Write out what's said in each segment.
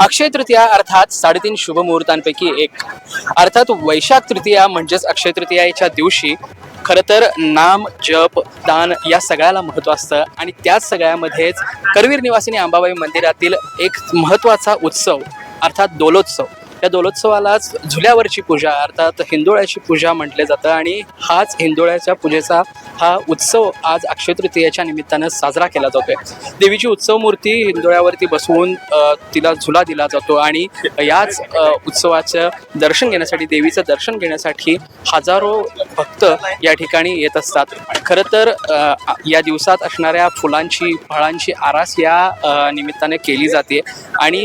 अक्षय तृतीया अर्थात साडेतीन शुभ मुहूर्तांपैकी एक. अर्थात वैशाख तृतीया म्हणजेच अक्षय तृतीयाच्या दिवशी खरं तर नाम जप दान या सगळ्याला महत्त्व असतं. आणि त्याच सगळ्यामध्येच करवीर निवासिनी अंबाबाई मंदिरातील एक महत्त्वाचा उत्सव अर्थात दोलोत्सव. या दोलोत्सवालाच झुल्यावरची पूजा अर्थात हिंदोळ्याची पूजा म्हटले जातं. आणि हाच हिंदोळ्याच्या पूजेचा हा उत्सव आज अक्षय तृतीयेच्या निमित्तानं साजरा केला जातोय. देवीची उत्सव मूर्ती हिंदोळ्यावरती बसवून तिला झुला दिला जातो आणि याच उत्सवाचं दर्शन घेण्यासाठी देवीचं दर्शन घेण्यासाठी हजारो भक्त या ठिकाणी येत असतात. खरं तर या दिवसात असणाऱ्या फुलांची फळांची आरास या निमित्ताने केली जाते आणि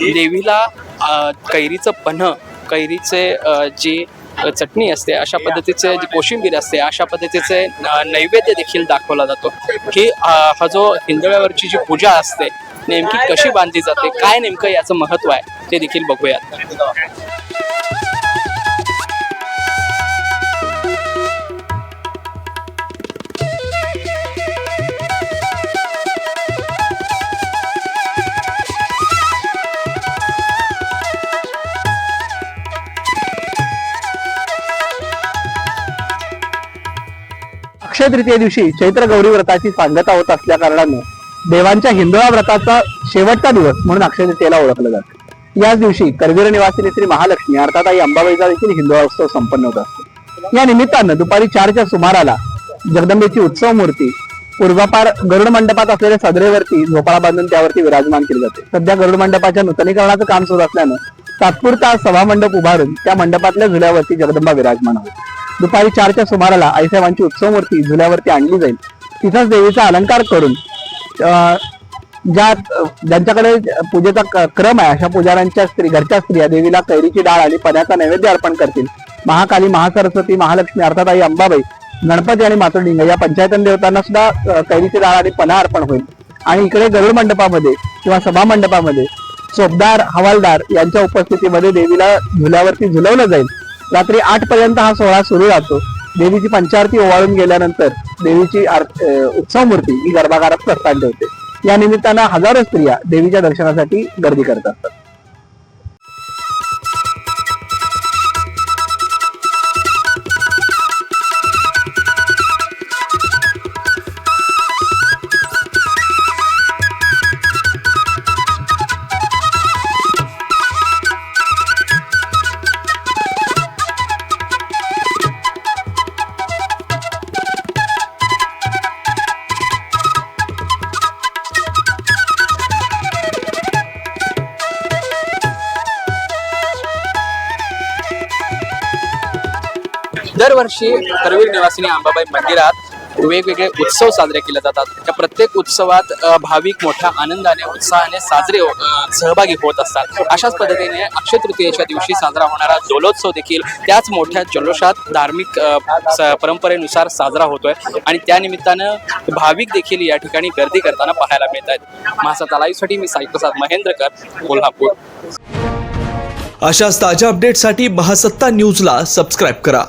देवीला कैरीचं पन्ह कैरीचे जे चटणी असते अशा पद्धतीचे जी कोशिंबीर असते अशा पद्धतीचे नैवेद्य देखील दाखवला जातो की हा जो हिंदळ्यावरची जी पूजा असते नेमकी कशी बांधली जाते काय नेमकं याचं महत्त्व आहे ते देखील बघूयात. अक्षय तृतीय दिवशी चैत्र गौरी व्रताची सांगता होत असल्या कारणाने देवांच्या हिंदोळा व्रताचा शेवटचा दिवस म्हणून अक्षय तृतीयेला ओळखलं जातं. याच दिवशी करवीर निवासिनी श्री महालक्ष्मी अर्थात आई अंबाबाईचा देखील हिंदोळा उत्सव संपन्न होत असतो. या निमित्तानं दुपारी चारच्या सुमाराला जगदंबेची उत्सव मूर्ती पूर्वापार गरुड मंडपात असलेल्या सदरेवरती झोपाळा बांधून त्यावरती विराजमान केली जाते. सध्या गरुड मंडपाच्या नूतनीकरणाचं काम सुरू असल्यानं तात्पुरता सभा मंडप उभारून त्या मंडपातल्या झुल्यावरती जगदंबा विराजमान होते. दुपारी चारच्या सुमाराला आईसाहेबांची उत्सव मूर्ती झुल्यावरती आणली जाईल. तिथंच देवीचा अलंकार करून अं, ज्या ज्यांच्याकडे पूजेचा क्रम आहे अशा पुजाऱ्यांच्या स्त्री घरच्या स्त्रिया देवीला कैरीची डाळ आणि पण्याचा नैवेद्य अर्पण करतील. महाकाली महासरस्वती महालक्ष्मी अर्थात आई अंबाबाई गणपती आणि मातृलिंग या पंचायतन देवतांना सुद्धा कैरीची डाळ आणि पणा अर्पण होईल. आणि इकडे गरुड मंडपामध्ये किंवा सभा मंडपामध्ये चोपदार हवालदार यांच्या उपस्थितीमध्ये देवीला झुल्यावरती झुलवलं जाईल. रात्री आठ पर्यंत हा सोहळा सुरू राहतो. देवीची पंचारती ओवाळून गेल्यानंतर देवीची उत्सव मूर्ती ही गर्भागारात प्रस्थान ठेवते. या निमित्तानं हजारो स्त्रिया देवीच्या दर्शनासाठी गर्दी करत असतात. दरवर्षी करवीर निवासिनी अंबाबाई मंदिरात वेगवेगळे उत्सव साजरे केले जातात. त्या प्रत्येक उत्सवात भाविक मोठ्या आनंदाने उत्साहाने साजरे हो- सहभागी होत असतात. अशाच पद्धतीने अक्षय तृतीयेच्या दिवशी साजरा होणारा दोलोत्सव देखील त्याच मोठ्या जल्लोषात धार्मिक परंपरेनुसार साजरा होतोय आणि त्यानिमित्तानं भाविक देखील या ठिकाणी गर्दी करताना पाहायला मिळत आहेत. महासा तालाईसाठी मी साईप्रसाद महेंद्रकर कोल्हापूर. अशाच ताज्या अपडेटसाठी महासत्ता न्यूजला सबस्क्राईब करा.